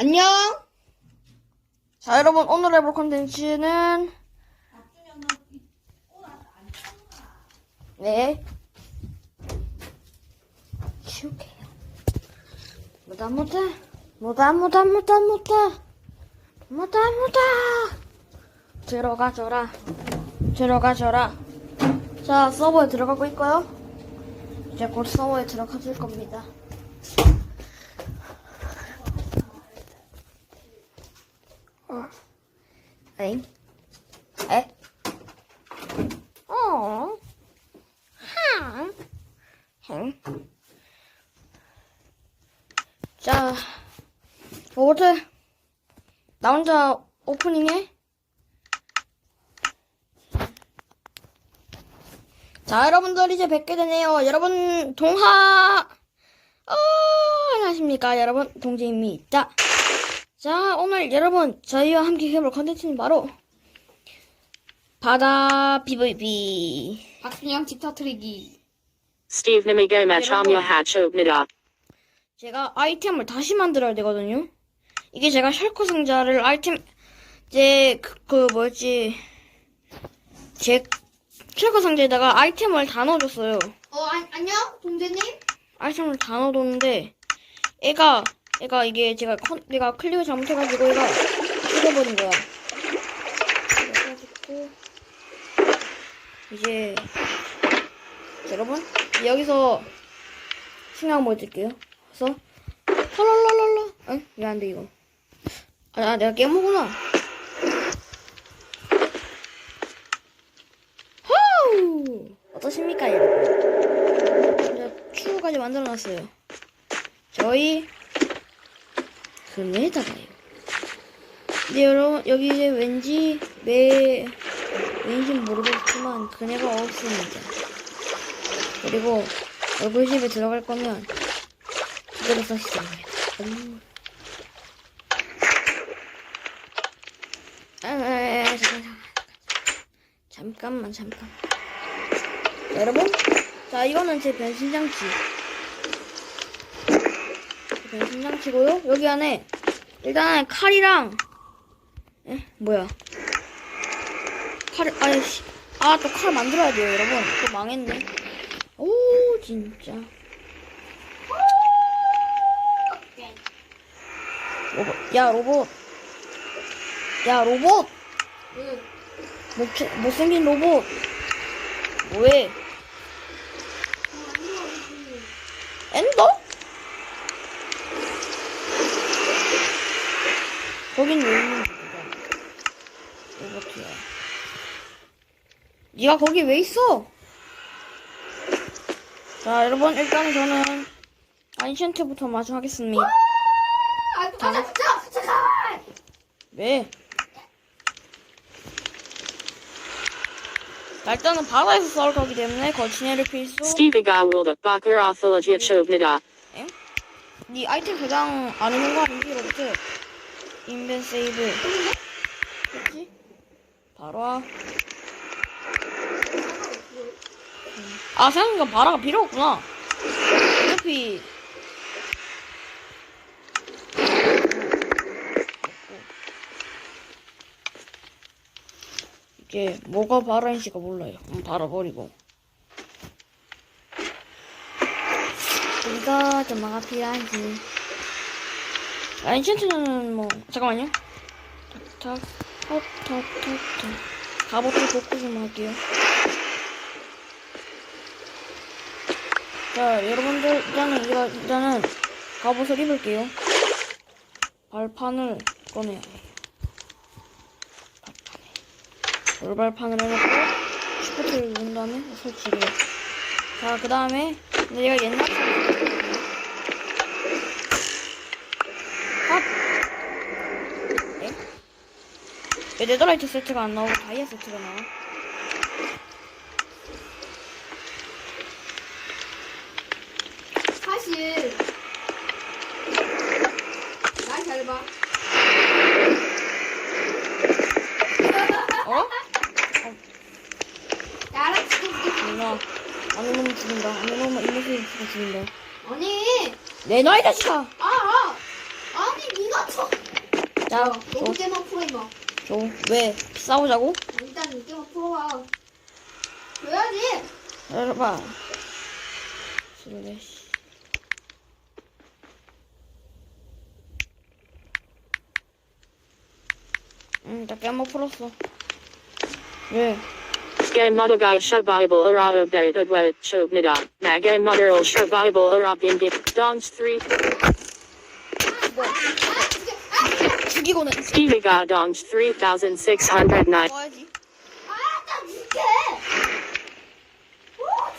안녕. 자, 여러분, 오늘 해볼 컨텐츠는, 네. 치울게요. 못다, 못다. 못다, 못다, 못다, 못다. 못다, 못다. 들어가줘라. 들어가줘라. 자, 서버에 들어가고 있고요. 이제 곧 서버에 들어가 줄 겁니다. 에잉? 에? 어? 하? 행? 자, 로봇, 나 혼자 오프닝해? 자, 여러분들 이제 뵙게 되네요. 여러분, 동하, 어, 안녕하십니까. 여러분, 동재입니다. 자, 오늘 여러분, 저희와 함께 해볼 컨텐츠는 바로, 바다 PVP. 박준영 집 터트리기. Steve Nimigo Chamya Hatchobnida. 제가 아이템을 다시 만들어야 되거든요. 이게 제가 셜커 상자를 아이템, 제, 그, 그 뭐였지, 제 셜커 상자에다가 아이템을 다 넣어줬어요. 어, 안, 안녕? 동재님? 아이템을 다 넣어뒀는데, 애가, 애가 이게 제가 컨, 내가 클릭을 잘못해가지고 애가 죽어버린 거야. 그래가지고, 이제, 자, 여러분, 여기서 생각 뭐 해드릴게요. 그래서, 헐랄랄랄라. 응? 왜안 돼, 이거? 아, 아, 내가 깨먹구나. 호우! 어떠십니까, 여러분? 제가 추후까지 만들어놨어요. 저희 그네다가요. 근데 여러분 여기 이제 왠지 매 왠지 모르겠지만 그네가 없습니다. 그리고 얼굴집에 들어갈 거면 그대로 써시죠. 음. 아, 아, 아, 잠깐, 잠깐. 잠깐만, 잠깐. 자, 여러분, 자 이거는 제 변신 장치. 변신 장치고요. 여기 안에 일단 칼이랑 에 뭐야? 칼 아이씨 아또 칼 만들어야 돼요, 여러분. 또 망했네. 오 진짜. 로봇 야 로봇 야 로봇 응. 못, 못생긴 로봇 뭐해 엔더? 거긴 왜 있는 거야? 로봇이야. 네가 거기 왜 있어? 자, 여러분 일단 저는 안션트부터 마저 하겠습니다. 아, 가자, 가자! 잠깐만! 왜? 자, 일단은 바다에서 싸울 거기 때문에 거친애를 필수. Gawilda Bakar Athalagia Chobnida. 네 아이템 저장 안 해놓은 거 아니지, 로봇? 인벤 세이브. 그렇지? 바로 와. 아, 생각해보니까 바라가 필요 없구나. 어차피. 이게 뭐가 바라인지가 몰라요. 음, 바라버리고. 우리가 점마가 필요한지. 아, 인챈트는 뭐, 잠깐만요. 탁, 탁, 탁, 탁, 탁. 갑옷을 복구 좀 할게요. 자, 여러분들, 일단은, 일단은, 갑옷을 입을게요. 발판을 꺼내야 해요. 발판에. 돌발판을 해놓고, 시프트를 누른 다음에 설치를. 자, 그 다음에, 내가 옛날처럼, 왜 네더라이트 세트가 안 나오고 다이아 세트가 나와? 사실. 날 잘 봐. 어? 나랑 지금 누나 안 오면 죽는다 안 오면 이모습이 죽어 죽는다 아니, 내 나이 자식아 아, 아. 아니, 니가 저. 야, 어, 게임만 풀어 임마. 줘. 왜? 싸우자고? 일단 이 게임만 풀어봐. 줘야지. 열어봐. 슬래시. 응, 나 깨먹 풀었어. 왜? Game mother guy survival adwet chobnida. Na game mother survival bindi. Dongs 3. 죽이고는 Steviga dongs 3609. 뭐야지? 아, 나 줄게.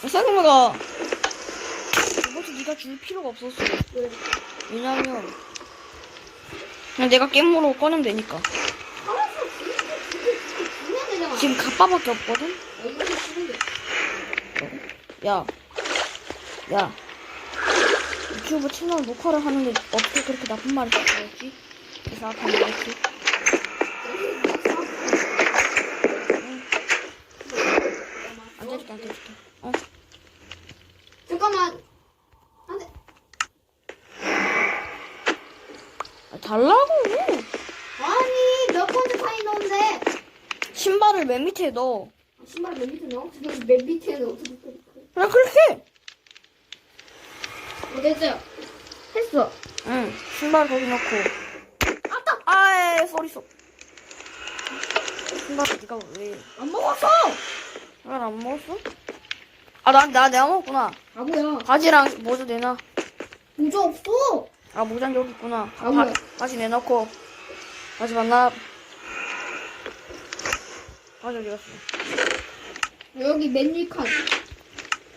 사금아가 이것도 네가 줄 필요가 없었어. 왜? 왜냐면 그냥 내가 게임으로 꺼내면 되니까. 알았어. 되잖아. 지금 갑바밖에 없거든? 아, 이거 주면 돼. 야, 야. 유튜브 채널 녹화를 하는데 어떻게 그렇게 나쁜 말을 말했지? 안 돼줄게, 안 돼줄게. 어? 잠깐만. 안 돼. 아, 달라고! 아니, 몇 번째 판이 넣은데. 신발을 맨 밑에 넣어. 신발 맨 밑에 넣어? 지금 맨 밑에 넣어. 그냥 그렇게 해! 어, 됐어요. 했어. 응, 신발 거기 넣고. 쏘. 신발 네가 왜? 안 먹었어! 신발 안 먹었어? 아, 나, 나 내가 먹었구나. 아, 뭐야. 바지랑 모자 내놔. 모자 없어! 아, 모자는 여기 있구나. 아, 바, 뭐야. 바지 내놓고. 바지 만나. 바지 어디 갔어? 여기 메뉴 칸.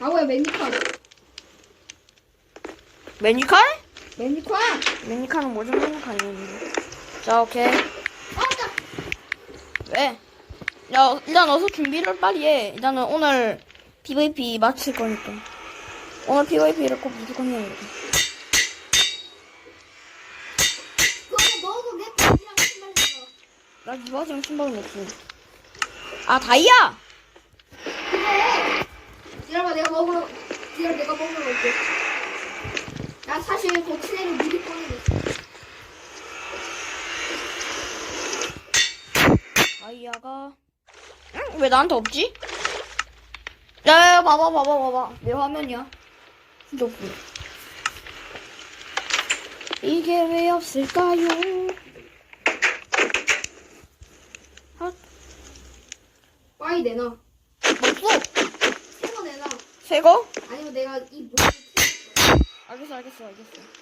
아, 뭐야, 메뉴 칸. 메뉴칸? 메뉴 칸! 메뉴칸은 뭐좀 메뉴칸이었는데. 자, 오케이. 왜? 야, 일단 어서 준비를 빨리 해. 일단은 오늘 PVP 마칠 거니까. 오늘 PVP를 꼭 무조건 해야 돼. 나 이 바지랑 신발은 없어. 아, 다이아! 그래! 지랄아, 내가 먹으러, 지랄 내가 먹으러 갈게. 나 사실 고치내를 미리 꺼내줬어. 다이아가. 응? 왜 나한테 없지? 야, 야, 야, 봐봐, 봐봐, 봐봐. 내 화면이야. 진짜 없어. 이게 왜 없을까요? 아, 빠이 내놔. 없어! 새거 내놔. 새 거? 아니면 내가 이 모자 알겠어, 알겠어, 알겠어.